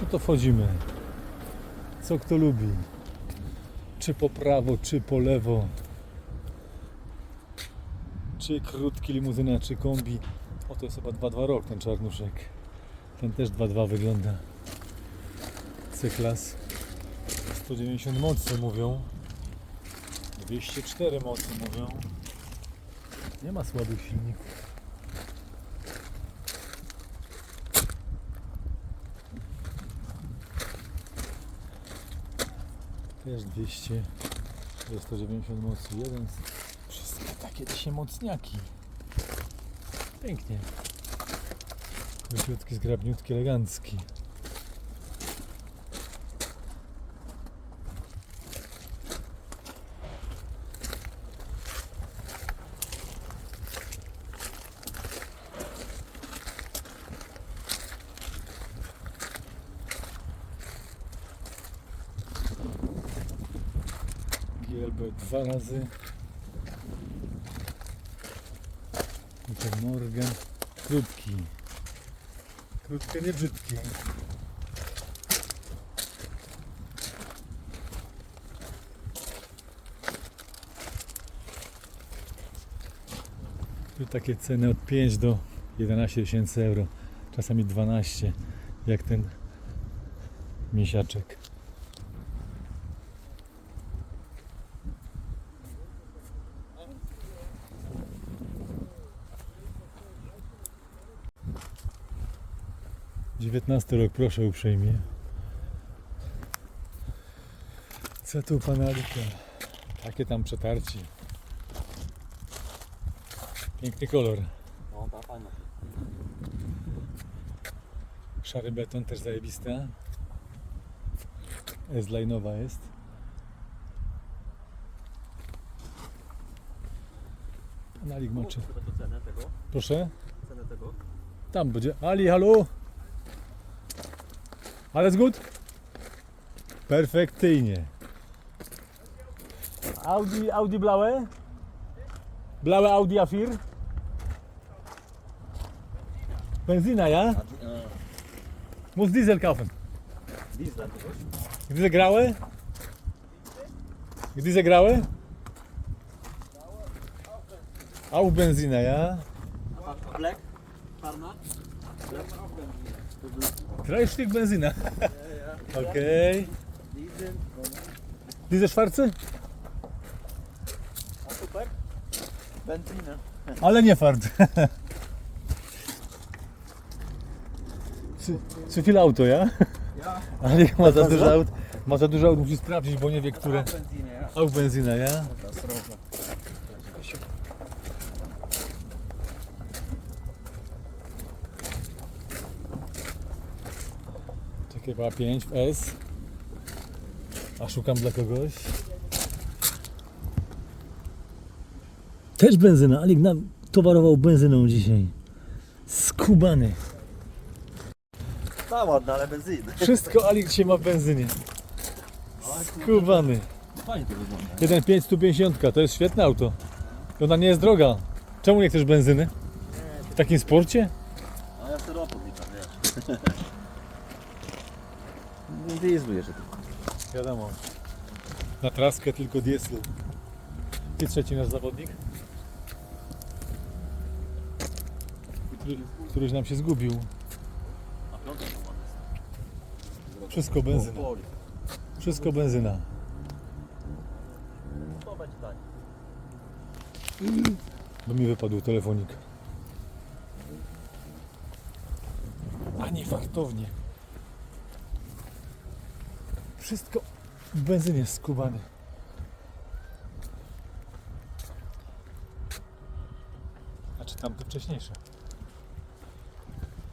No to wchodzimy. Co kto lubi. Czy po prawo, czy po lewo. Czy krótki limuzyna, czy kombi. O, to jest chyba 2.2 rok ten czarnuszek. Ten też 2.2 wygląda. C-klas. 190 mocy mówią. 204 mocy mówią. Nie ma słabych silników. Też 200, to jest 190 mocy. Jeden. Wszystkie takie dzisiaj mocniaki. Pięknie. Wyświetki, zgrabniutki, elegancki. GLB dwa razy. Tutaj Morgan. Krótki. Krótkie, nie. Tu takie ceny od 5 do 11 tysięcy euro. Czasami 12, jak ten misiaczek. Dziewiętnasty rok, proszę uprzejmie. Co tu panalika? Takie tam przetarci. Piękny kolor. No, ta fajna. Szary beton też zajebista. S-line'owa jest. Cenę tego. Proszę. Cenę tego. Tam będzie. Ali, hallo? Alles gut? Perfekcyjnie. Audi, Audi blaue? Blaue Audi A4? Benzina, ja? Muss Diesel kaufen. Diesel tego. Diese graue? Diese graue? Auch Benzina, ja? Black? Benzina. Ja, ja. Okay. Diese schwarze? A super? Benzina. Ale nie fart. Czy, czy chwilę auto, ja? Ja. Ale jak ma za dużo aut, ma za dużo aut, musi sprawdzić, bo nie wie, które. Auch benzyna, ja? Chyba 5 w S. A szukam dla kogoś. Też benzyna, Alik nam towarował benzyną dzisiaj. Skubany. Ta ładna, ale benzyny. Wszystko Alik dzisiaj ma w benzynie. Skubany. Fajnie to wygląda. 1.5 150, to jest świetne auto. I Ona nie jest droga. Czemu nie chcesz benzyny? W takim sporcie? A ja sobie ropę wliczam, wiesz. Nie dieslujesz to. Wiadomo. Na traskę tylko dieslu. I trzeci nasz zawodnik? Który, któryś nam się zgubił. Wszystko benzyna. Wszystko benzyna. Bo mi wypadł telefonik. A nie faktownie. Wszystko w benzynie skubany. Znaczy tamte wcześniejsze.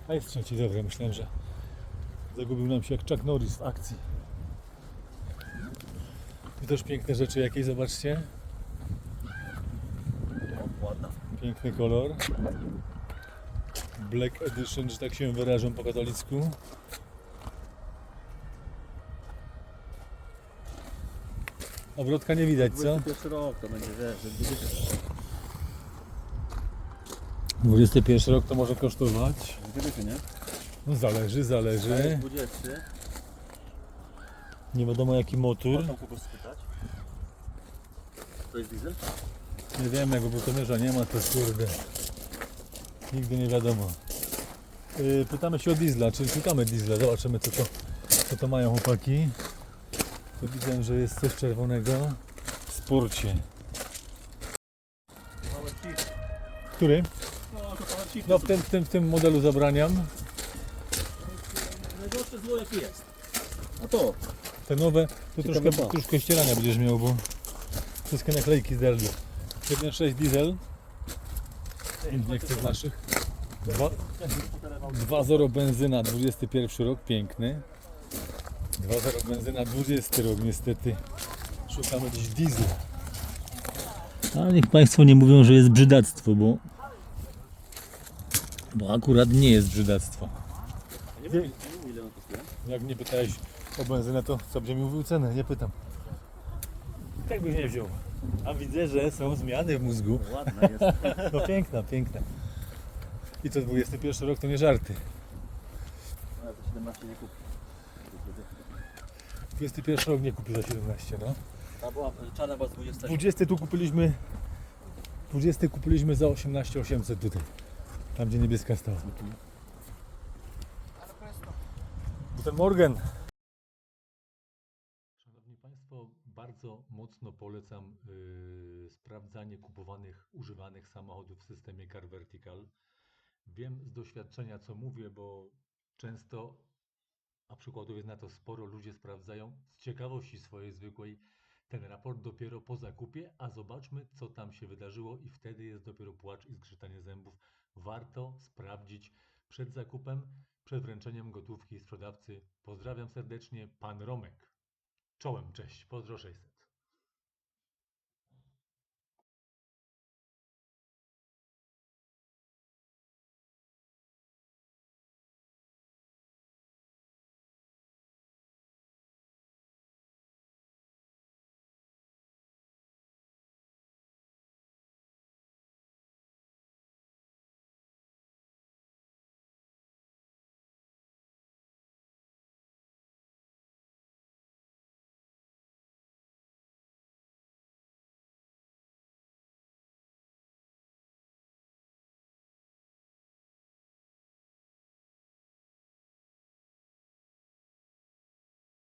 A jest trzeci, dobra, myślałem, że zagubił nam się jak Chuck Norris w akcji. I też piękne rzeczy jakieś, zobaczcie. Piękny kolor. Black Edition, że tak się wyrażą po katolicku. Obrotka nie widać, co? 21 rok to będzie, wiesz, że gdyby 21 rok to może kosztować. Gdyby nie? No zależy, zależy. jest 20. Nie wiadomo jaki motor. Można prostu spytać. To jest diesel? Nie wiem, jak butomierza nie ma, to kurde. Nigdy nie wiadomo. Yy, pytamy się o diesla, czyli szukamy diesla. Zobaczymy co to, co to mają chłopaki. Tu widzę, że jest coś czerwonego. W ci. Który? No. No w tym, w tym, w tym modelu zabraniam. Najgorsze zło jakie jest. A to. Te nowe, Ciekawe troszkę, troszkę ścierania będziesz miał, bo wszystkie naklejki zderli. 1.6 diesel. Nie chcę z naszych. Dwa- 2.0 benzyna, 21 rok, piękny. 2.0 benzyna, 20 rok, niestety. Szukamy dziś diesla. Ale niech Państwo nie mówią, że jest brzydactwo, bo, bo akurat nie jest brzydactwo. Nie wiem, nie wiem ile on kosztuje. Jak mnie pytałeś o benzynę, to co będzie mi mówił cenę? Nie pytam. Tak byś nie wziął. A widzę, że są zmiany w mózgu. Ładna jest. No piękna, piękna. I to 21 rok to nie żarty. Ale to 17 nie kupi. 21 rok nie kupi za 17, no. Ta była, czarna była z 20. 20 tu kupiliśmy 20 kupiliśmy za 18 800 tutaj. Tam gdzie niebieska stała. Guten Morgen. Szanowni Państwo, bardzo mocno polecam yy, sprawdzanie kupowanych, używanych samochodów w systemie Car Vertical. Wiem z doświadczenia, co mówię, bo często, a przykładów jest na to sporo, ludzie sprawdzają z ciekawości swojej zwykłej ten raport dopiero po zakupie, a zobaczmy, co tam się wydarzyło i wtedy jest dopiero płacz i zgrzytanie zębów. Warto sprawdzić przed zakupem, przed wręczeniem gotówki sprzedawcy. Pozdrawiam serdecznie, pan Romek. Czołem, cześć, pozdro 600.